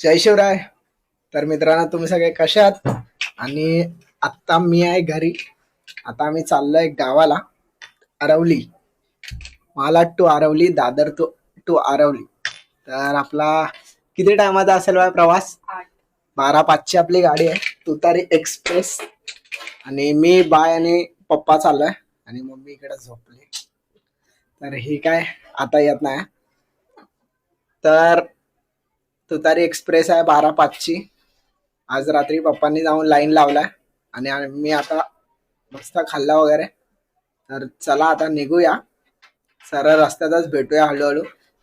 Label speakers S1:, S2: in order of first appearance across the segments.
S1: जय शिवराय. तर मित्रांनो तुम्ही सगळे कसे आहात? आणि आत्ता मी आहे घरी. आता आम्ही चाललोय गावाला Aravali Malad to Aravali Dadar to to Aravali तर आपला किती टायमाचा असेल बा प्रवास? बारा पाचची आपली गाडी आहे. तुतारी एक्सप्रेस. आणि मी बाय आणि पप्पा चाललोय. आणि मम्मी इकडे झोपली. तर ही काय आता येत नाही. तर तुतारी एक्सप्रेस आहे बारा पाचची. आज रात्री पप्पांनी जाऊन लाईन लावलाय. आणि मी आता मस्त खाल्ला वगैरे. तर चला आता निघूया. सरळ रस्त्यातच भेटूया हळूहळू.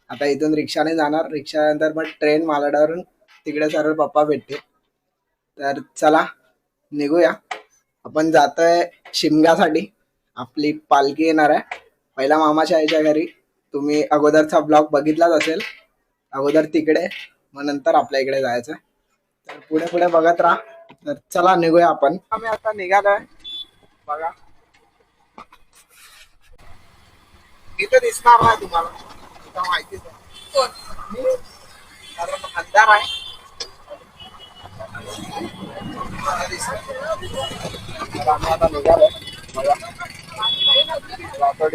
S1: आता इथून रिक्षाने जाणार. रिक्षानंतर मग ट्रेन मालाडावरून तिकडे सरळ पप्पा भेटते तर चला निघूया. आपण जातोय शिमग्यासाठी. आपली पालखी येणार आहे. पहिला मामाच्या आईच्या घरी. तुम्ही अगोदरचा ब्लॉग बघितलाच असेल. अगोदर तिकडे. मग नंतर आपल्या इकडे जायचं. तर पुढे पुढे बघत राहा. तर चला निघूया आपण. आम्ही आता निघालोय. बघा. इथं दिसणार नाही तुम्हाला. माहितीच आहे. कारण अंधार आहे. आम्ही आता निघालोय. बघा.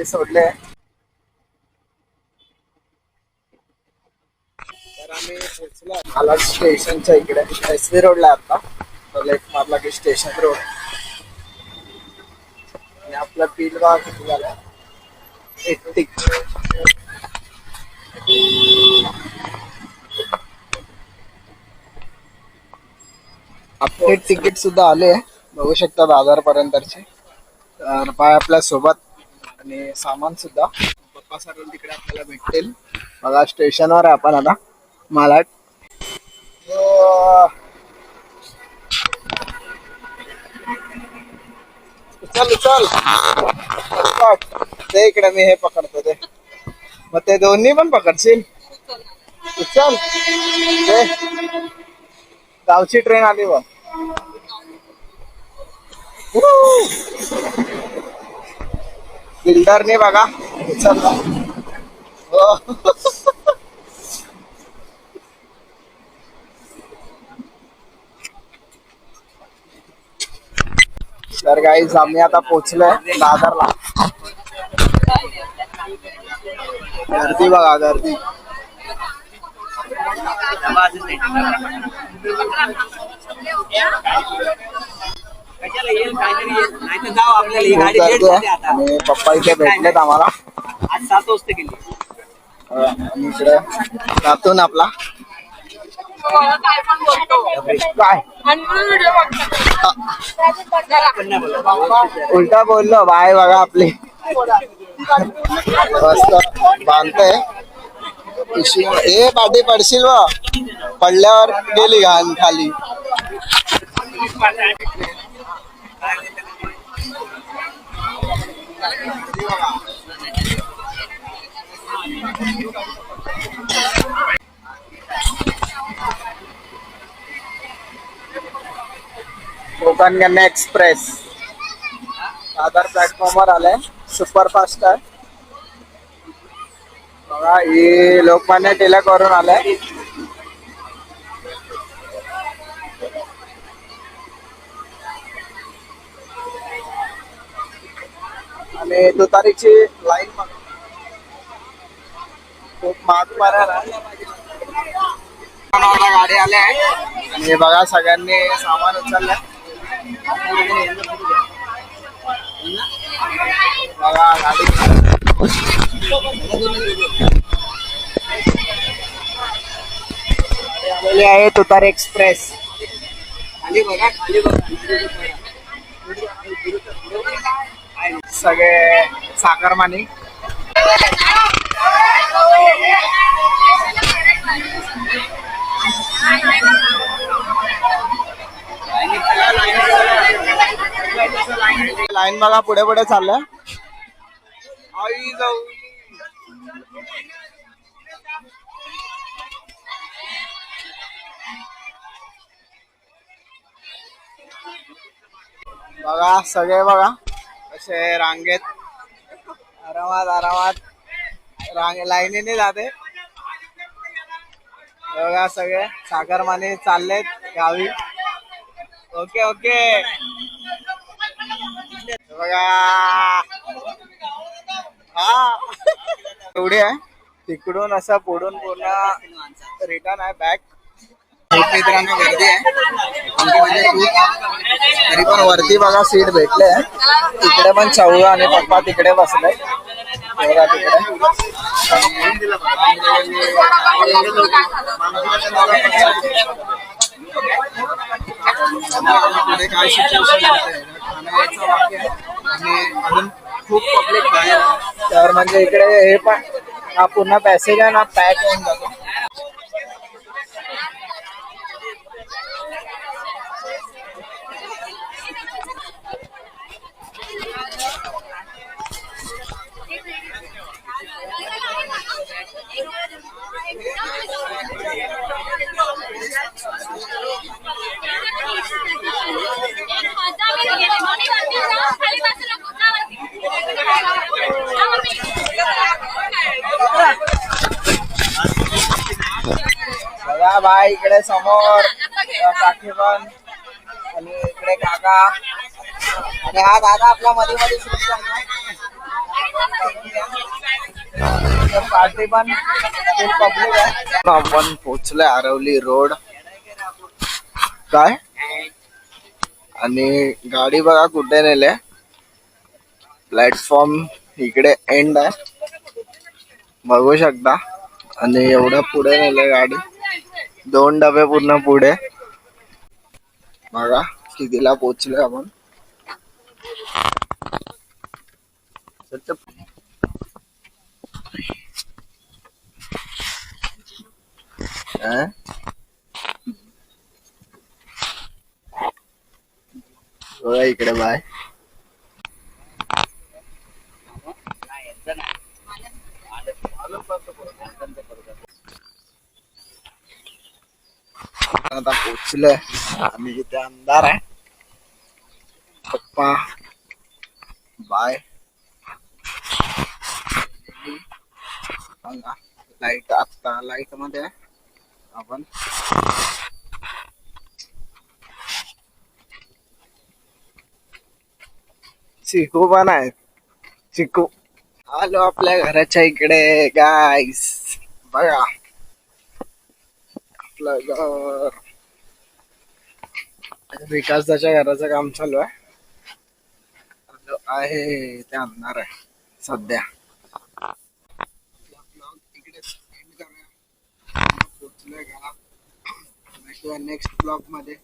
S1: सोडले तर स्टेशनच्या इकडे एस व्ही रोडला आता लेफ्ट मारला की स्टेशन रोड आणि आपलं बिल बघा किती झालं एट्टी आपले तिकीट सुद्धा आले बघू शकता बाजार पर्यंतचे तर बाय आपल्यासोबत आणि सामान सुद्धा. पप्पा सर तिकडे आपल्याला भेटतील. बघा स्टेशनवर आहे आपण आता. मालाड चल चल. ते इकडे मी हे पकडतो ते मग ते दोन्ही पण पकडशील? चल. ते गावची ट्रेन आली बघ. बिल्डरने बघा. चल. हो. तर गाईज आम्ही आता पोहोचलोय दादरला. गर्दी बघा गर्दी. आणि पप्पा इथे भेटलेत आम्हाला.
S2: आज सात वाजता
S1: इकडे रातून आपला काय उलटा बाय बघा आपली मस्त ए पडशील व। पडल्यावर गेली खाली। कन्या एक्सप्रेस. दादर प्लॅटफॉर्मवर आलाय. सुपरफास्ट आहे. बघा ही लोकमान्य टिलक वरून आलाय. आणि तुतारीची लाईन खूप महाग पर्याय आहे गाडी आल्या आहे. आणि बघा सगळ्यांनी सामान उचललंय. आलेली आहे तुतार एक्सप्रेस.
S2: खाली बघा खाली बघा.
S1: सगळे साखरमानी. लाईन बघा पुढे पुढे चाललंय आई जाऊ. बघा सगळे बघा. असे रांगेत. आरामात आरामात. रांग लाईनीने जाते. बघा सगळे. सागरमाने चाललेत गावी. Okay okay. बघा. हा. एवढी आहे. तिकडून असा पुढून पूर्ण रिटर्न आहे बॅक मित्रांनो गर्दी आहे. म्हणजे तरी पण वरती बघा सीट भेटले तिकडे पण चौघ आणि पप्पा तिकडे बसले बघा तिकडे. काय शिक्षण आणि अजून खूप पब्लिक बाहेर तर म्हणजे इकडे हे पण हा पूर्ण पॅसेज आहे ना पॅक होऊन जातो. बघा बाय इकडे समोर. काकी आणि इकडे काका. आणि हा दादा आपला मध्ये मध्ये पार्टी पण खूप पब्लिक आहे. आपण पोचलोय आरवली रोड. काय? आणि गाडी बघा कुठे नेले. प्लॅटफॉर्म इकडे एंड आहे. बघू शकता. आणि एवढं पुढे नेलं गाडी. दोन डबे पूर्ण पुढे. बघा कितीला पोचले आपण. इकडे बाय. आता पोचलोय आणि इथे अंधार आहे. पप्पा बाय. लाइट आता लाइटमध्ये आहे. आपण चिकू पण आहे चिकू. आलो आपल्या घराच्या इकडे गाईस बघा. आपलं घर. विकासाच्या घराचं काम चालू आहे. आलो आहे ते आणणार आहे सध्या. इकडेच घरात नेक्स्ट ब्लॉगमध्ये.